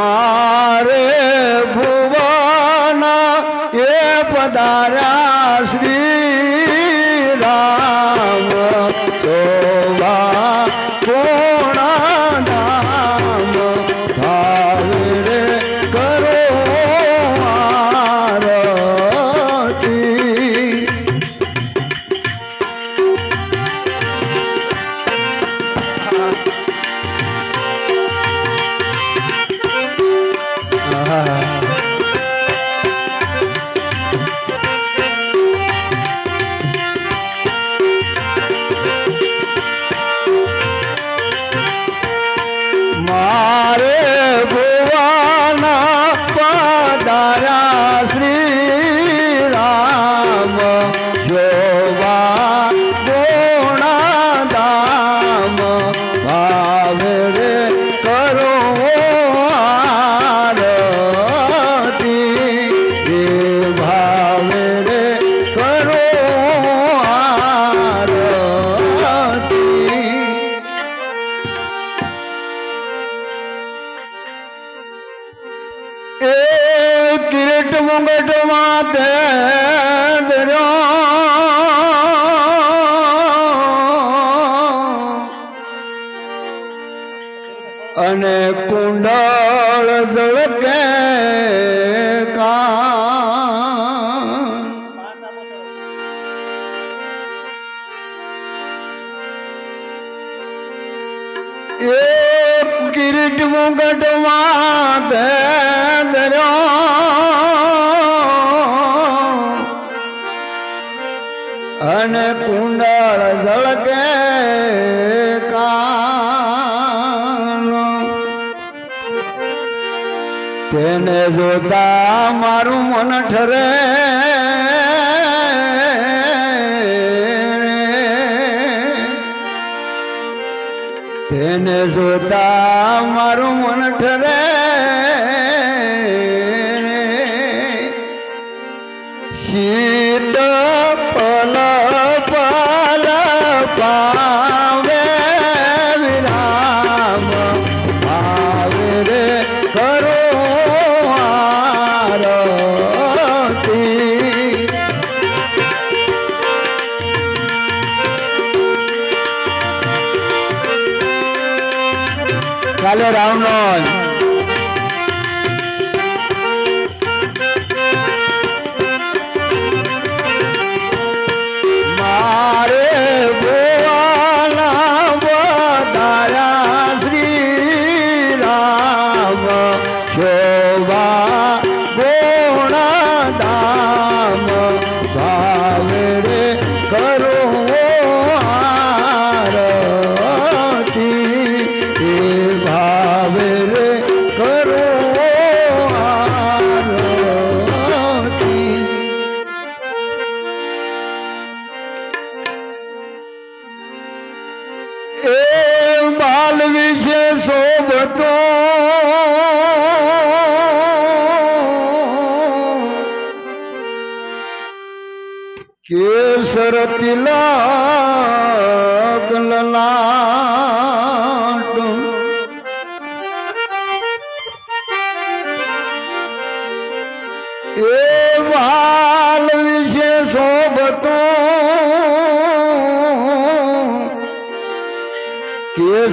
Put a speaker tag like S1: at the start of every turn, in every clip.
S1: મારે ભુવન એ પધાર્યા શ્રી ભાવે રે કરો કિરીટ મુગટ માતે એક કિરીટ મુગટ માતે અને કુંડળ કાન. તેને જોતા મારું મન ઠરે. તેને જોતા મારું મન ઠરે. શીત Dale round on. সে শোভত কেসর তিলা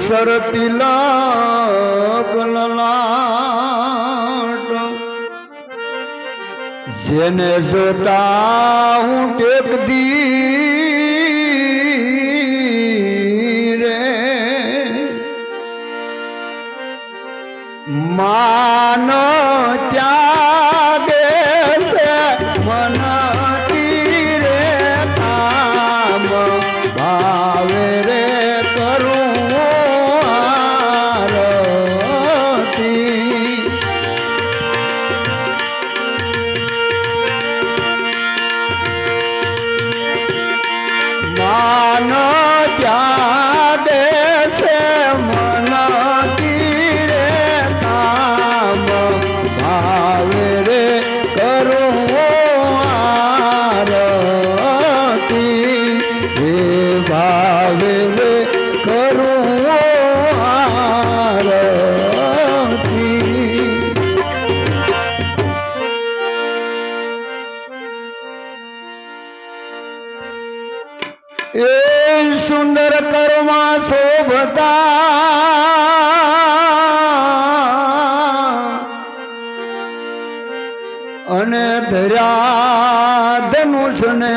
S1: કેસર તિલક લલાટ જેને જોતા હું ટેક દી રે. માન ત્યાગે શોભતા. અને ધર્યા ધનુષને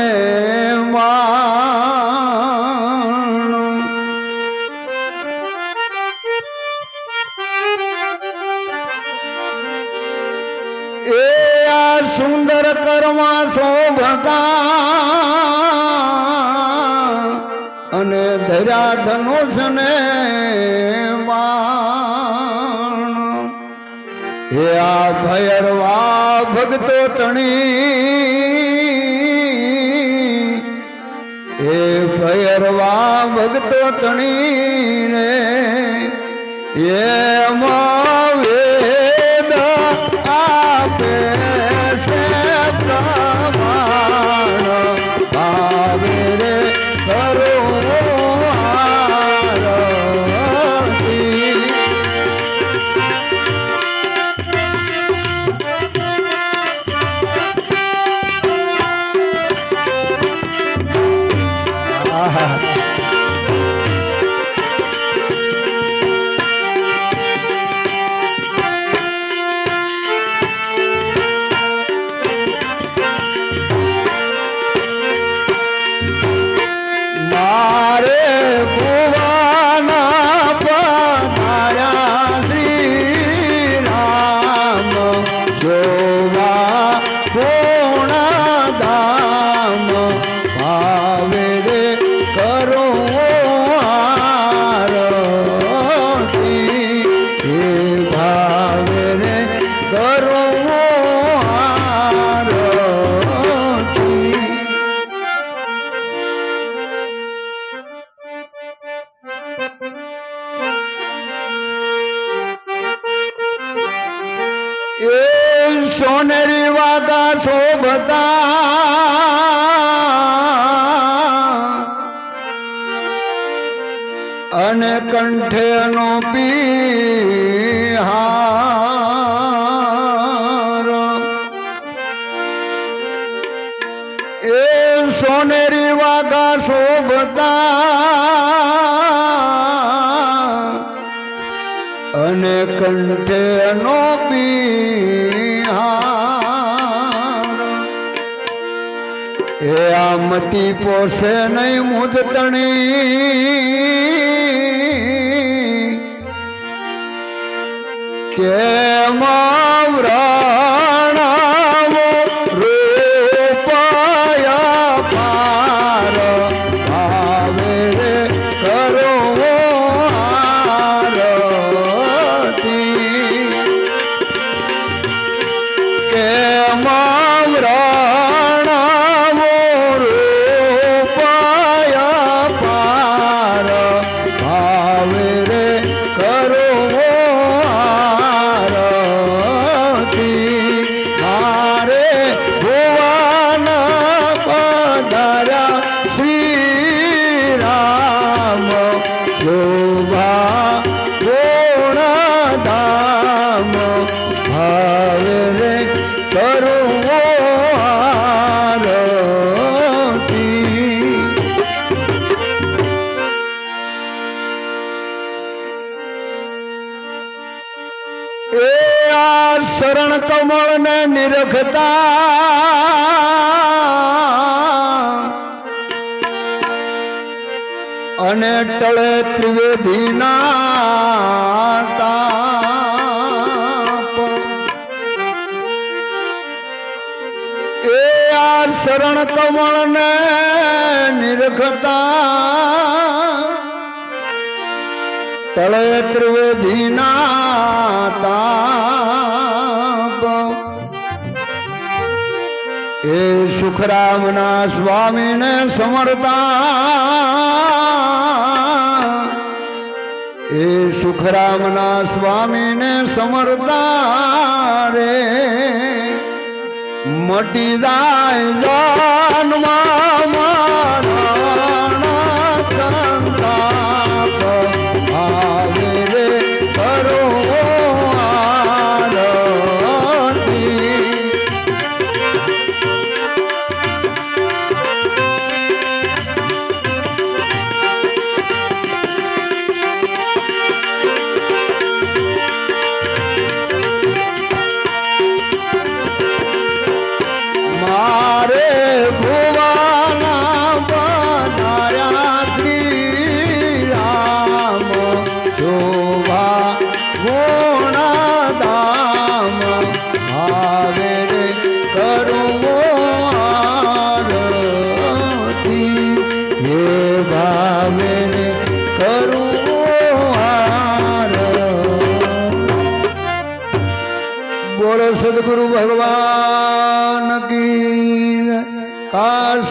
S1: એ આ સુંદર કર્મા શોભતા. ધર્યા ધનુષ ને હે આ ભયરવા ભગતો તણી. હે ભયરવા ભગતો તણી રે એ વેદ શોભતા અને કંઠે નો હાર. એ સોનેરી વાગા શોભતા અને કંઠે નો આમતી પોસે નહીં મુદતણી કે વ્રણાવો શરણ કમળ ને નિરખતા અને ટળે ત્રિવેદી ના એ આ શરણ કમળ ને નિરખતા તળે ત્રિવેદી ના એ સુખરામના સ્વામીને સમરતા. એ સુખરામના સ્વામીને સમરતા રે. મટી જાય